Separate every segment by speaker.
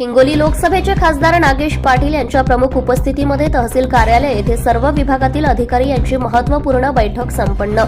Speaker 1: हिंगोली लोकसभेचे खासदार नागेश पाटील यांच्या प्रमुख उपस्थितीमध्ये तहसील कार्यालय येथे सर्व विभागातील अधिकारी यांची महत्त्वपूर्ण बैठक संपन्न.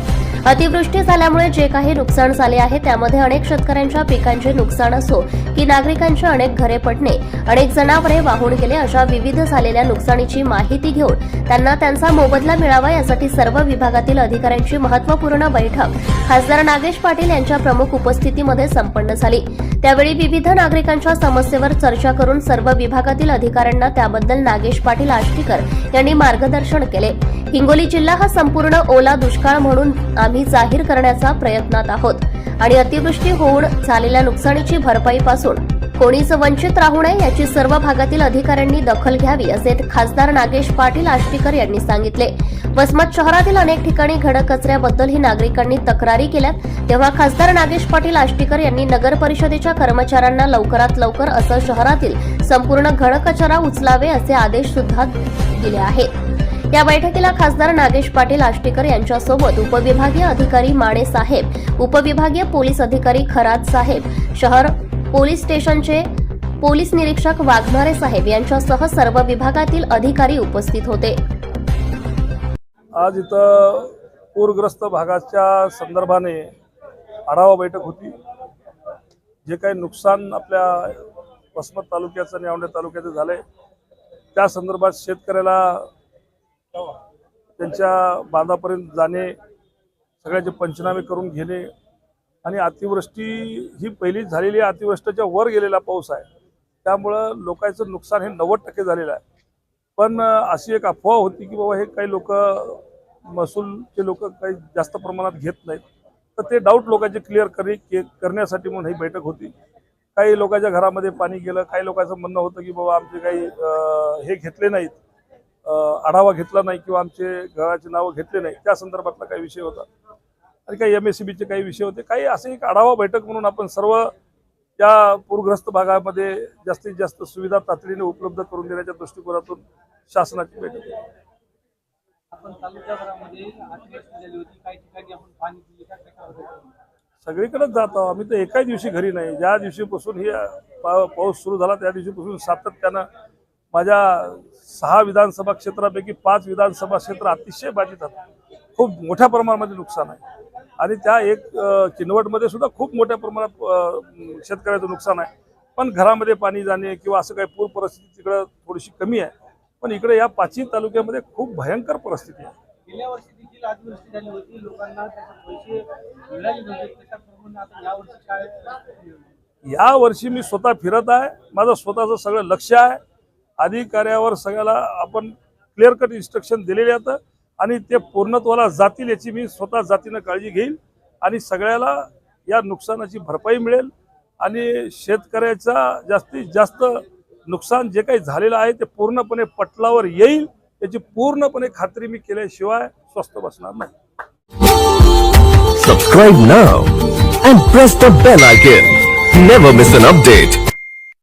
Speaker 1: अतिवृष्टी झाल्यामुळे जे काही नुकसान झाले आहे त्यामध्ये अनेक शेतकऱ्यांच्या पिकांचे नुकसान असो की नागरिकांची अनेक घरे पडणे अनेक जनावरे वाहून गेले अशा विविध झालेल्या नुकसानीची माहिती घेऊन त्यांना त्यांचा मोबदला मिळावा यासाठी सर्व विभागातील अधिकाऱ्यांची महत्त्वपूर्ण बैठक खासदार नागेश पाटील यांच्या प्रमुख उपस्थितीमध्ये संपन्न झाली. त्यावेळी विविध नागरिकांच्या समस्येवर चर्चा करून सर्व विभागातील अधिकाऱ्यांना त्याबद्दल नागेश पाटील आष्टीकर यांनी मार्गदर्शन केले. हिंगोली जिल्हा हा संपूर्ण ओला दुष्काळ म्हणून आम्ही जाहीर करण्याचा प्रयत्नात आहोत. आणि अतिवृष्टी होऊन झालेल्या नुकसानीची भरपाईपासून कोणीच वंचित राहू नये याची सर्व भागातील अधिकाऱ्यांनी दखल घ्यावी असे खासदार नागेश पाटील आष्टीकर यांनी सांगितले. वसमत शहरातील अनेक ठिकाणी घडकचऱ्याबद्दलही नागरिकांनी तक्रारी केल्यात. तेव्हा खासदार नागेश पाटील आष्टीकर यांनी नगर परिषदेच्या कर्मचाऱ्यांना लवकरात लवकर असं शहरातील संपूर्ण घडकचरा उचलावे असे आदेश सुद्धा दिले आहेत. या बैठकीला खासदार नागेश पाटील आष्टीकर यांच्यासोबत उपविभागीय अधिकारी माने साहेब उपविभागीय पोलीस अधिकारी खरात साहेब शहर पोलीस स्टेशनचे पोलीस निरीक्षक वाघमारे साहेब यांच्यासह सर्व विभागातील अधिकारी उपस्थित होते.
Speaker 2: आज इथं पूरग्रस्त भागाच्या संदर्भाने आढावा बैठक होती. जे काही नुकसान आपल्या वसमत तालुक्याचं आणि औंढे तालुक्याचं झालंय त्या संदर्भात शेतकऱ्याला त्यांच्या बांधापर्यंत जाणे सगळ्याचे पंचनामे करून घेणे आणि अतिवृष्टी ही पहिलीच झालेली अतिवृष्टीच्या वर गेलेला पाऊस आहे. त्यामुळं लोकांचं नुकसान हे नव्वद टक्के झालेलं आहे. पण अशी एक अफवा होती की बाबा हे काही लोक महसूलचे लोक काही जास्त प्रमाणात घेत नाहीत. तर ते डाऊट लोकांचे क्लिअर करणे के- करण्यासाठी म्हणून ही बैठक होती. काही लोकांच्या घरामध्ये पाणी गेलं. काही लोकांचं म्हणणं होतं की बाबा आमचे काही हे घेतले नाहीत. आढावा घेतला नाही किंवा आमचे घराचे नावं घेतले नाही. त्या संदर्भातला काही विषय होता. आणि काही एम एस सी बीचे काही विषय होते. काही असे एक आढावा बैठक म्हणून आपण सर्व या पूरग्रस्त भागामध्ये जास्तीत जास्त सुविधा तातडीने उपलब्ध करून देण्याच्या दृष्टिकोनातून शासनाची बैठक होती. सगळीकडेच जात आहोत. आम्ही तर एकाच दिवशी घरी नाही. ज्या दिवशीपासून ही पाऊस सुरू झाला त्या दिवशीपासून सातत्यानं माझ्या सहा विधानसभा क्षेत्रापैकी पाच विधानसभा क्षेत्र अतिशय बाधित आहेत. खूप मोठ्या प्रमाणामध्ये नुकसान आहे. आणि त्या एक किनवटमध्ये सुद्धा खूप मोठ्या प्रमाणात शेतकऱ्याचं नुकसान आहे. पण घरामध्ये पाणी जाणे किंवा असं काही पूर परिस्थिती तिकडं थोडीशी कमी आहे. पण इकडे या पाचही तालुक्यामध्ये खूप भयंकर परिस्थिती आहे.
Speaker 3: गेल्या वर्षी देखील अतिवृष्टी झाली होती. लोकांना त्याचे पैसे मिळाले नव्हते. त्याच्याप्रमाणे आता यावर्षी काय
Speaker 2: या वर्षी मी स्वतः फिरत आहे. माझं स्वतःचं सगळं लक्ष आहे. अधिकाऱ्यावर सगळ्याला आपण क्लिअर कट इन्स्ट्रक्शन दिलेले आहेत. आणि ते पूर्णत्वाला जातील याची मी स्वतः जातीनं काळजी घेईल. आणि सगळ्याला या नुकसानाची भरपाई मिळेल. आणि शेतकऱ्याचा जास्तीत जास्त नुकसान जे काही झालेलं आहे ते पूर्णपणे पटलावर येईल. याची पूर्णपणे खात्री मी केल्याशिवाय स्वस्त बसणार नाही.
Speaker 4: Subscribe now and press the bell icon never miss an update